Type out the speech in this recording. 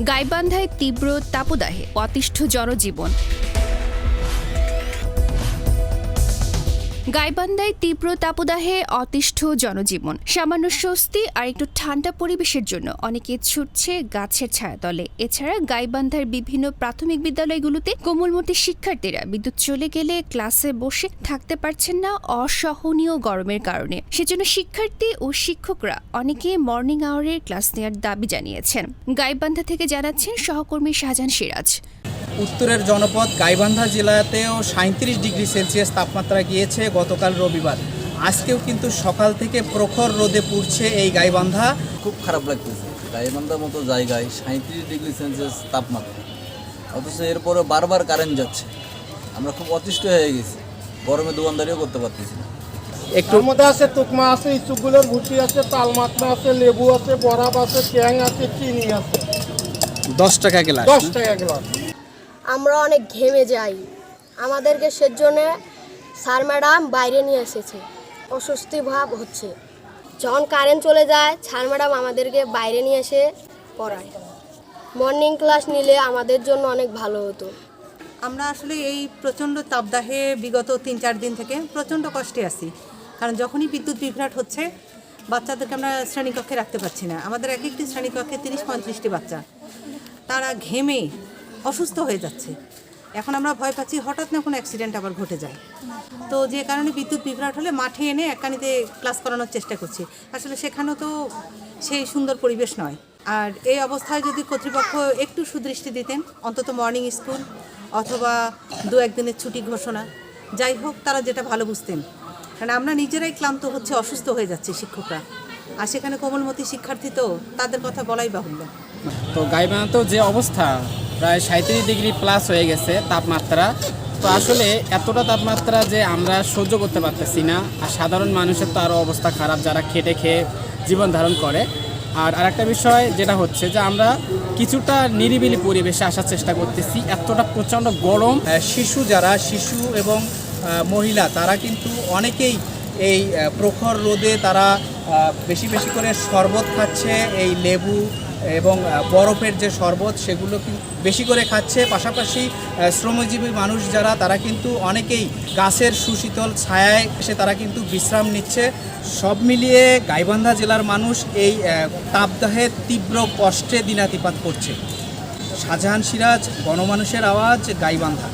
গাইবান্ধায় তীব্র তাপদাহে অতিষ্ঠ জনজীবন। গাইবান্ধায় তীব্র তাপদাহে অতিষ্ঠ জনজীবন। সামান্য স্বস্তি আর একটু ঠান্ডা পরিবেশের জন্য অনেকে ছুটছে গাছের ছায়াতলে। এছাড়া গাইবান্ধার বিভিন্ন প্রাথমিক বিদ্যালয়গুলোতে কোমলমতি শিক্ষার্থীরা বিদ্যুৎ চলে গেলে ক্লাসে বসে থাকতে পারছেন না অসহনীয় গরমের কারণে। সেজন্য শিক্ষার্থী ও শিক্ষকরা অনেকে মর্নিং আওয়ারের ক্লাস নেওয়ার দাবি জানিয়েছেন। গাইবান্ধা থেকে জানাচ্ছেন সহকর্মী শাহজাহান সিরাজ। উত্তরের জনপদ গাইবান্ধা জেলাতেও সাঁত্রিশ ডিগ্রি সেলসিয়াস তাপমাত্রা গিয়েছে গতকাল রবিবার। আজকেও কিন্তু সকাল থেকে প্রখর রোদে পুড়ছে এই গাইবান্ধা। খুব খারাপ লাগতেছে। গাইবান্ধার মতো জায়গায় সাঁত্রিশ ডিগ্রি সেলসিয়াস তাপমাত্রা। অথচ এরপরে বারবার কারেন্ট যাচ্ছে। আমরা খুব অতিষ্ঠ হয়ে গেছি। গরমে দোকানদারিও করতে পারতেছি না। একটু মধ্যে আছে তুকমা আছে ইচুগুলোর ভুসি আছে তাল মাখনা আছে লেবু আছে বরাব আছে ট্যাং আছে চিনি আছে। দশ টাকা গ্লাস দশ টাকা গ্লাস আমরা অনেক ঘেমে যাই। আমাদেরকে সেজন্য স্যার ম্যাডাম বাইরে নিয়ে এসেছে। অস্বস্তি ভাব হচ্ছে। যখন কারেন্ট চলে যায়, স্যার ম্যাডাম আমাদেরকে বাইরে নিয়ে এসে পড়ায়। মর্নিং ক্লাস নিলে আমাদের জন্য অনেক ভালো হতো। আমরা আসলে এই প্রচণ্ড তাপদাহে বিগত তিন চার দিন থেকে প্রচণ্ড কষ্টে আছি। কারণ যখনই বিদ্যুৎ বিভ্রাট হচ্ছে, বাচ্চাদেরকে আমরা শ্রেণীকক্ষে রাখতে পারছি না। আমাদের এক একটি শ্রেণীকক্ষে তিরিশ পঁয়ত্রিশটি বাচ্চা। তারা ঘেমে অসুস্থ হয়ে যাচ্ছে। এখন আমরা ভয় পাচ্ছি, হঠাৎ না কোনো অ্যাক্সিডেন্ট আবার ঘটে যায়। তো যে কারণে বিদ্যুৎ বিভ্রাট হলে মাঠে এনে একানিতে ক্লাস করানোর চেষ্টা করছি। আসলে সেখানেও তো সেই সুন্দর পরিবেশ নয়। আর এই অবস্থায় যদি কর্তৃপক্ষ একটু সুদৃষ্টি দিতেন, অন্তত মর্নিং স্কুল অথবা দু একদিনের ছুটি ঘোষণা, যাই হোক তারা যেটা ভালো বুঝতেন। কারণ আমরা নিজেরাই ক্লান্ত হচ্ছে, অসুস্থ হয়ে যাচ্ছে শিক্ষকরা। আর সেখানে কোমলমতি শিক্ষার্থী তো তাদের কথা বলাই বাহুল্য। তো গাইবান্ধাতেও যে অবস্থা প্রায় সাঁত্রিশ ডিগ্রি প্লাস হয়ে গেছে তাপমাত্রা। তো আসলে এতটা তাপমাত্রা যে আমরা সহ্য করতে পারতেছি না, আর সাধারণ মানুষের তো আরও অবস্থা খারাপ যারা খেটে খেয়ে জীবন ধারণ করে। আর আরেকটা বিষয় যেটা হচ্ছে যে আমরা কিছুটা নিরিবিলি পরিবেশে আসার চেষ্টা করতেছি, এতটা প্রচণ্ড গরম। শিশু যারা, শিশু এবং মহিলা, তারা কিন্তু অনেকেই এই প্রখর রোদে তারা বেশি বেশি করে শরবত খাচ্ছে, এই লেবু এবং বরফের যে শরবত সেগুলো বেশি করে খাচ্ছে। পাশাপাশি শ্রমজীবী মানুষ যারা, তারা কিন্তু অনেকেই গাছের সুশীতল ছায়ায় এসে তারা কিন্তু বিশ্রাম নিচ্ছে। সব মিলিয়ে গাইবান্ধা জেলার মানুষ এই তাপদাহে তীব্র কষ্টে দিনাতিপাত করছে। শাহজাহান সিরাজ, গণমানুষের আওয়াজ, গাইবান্ধা।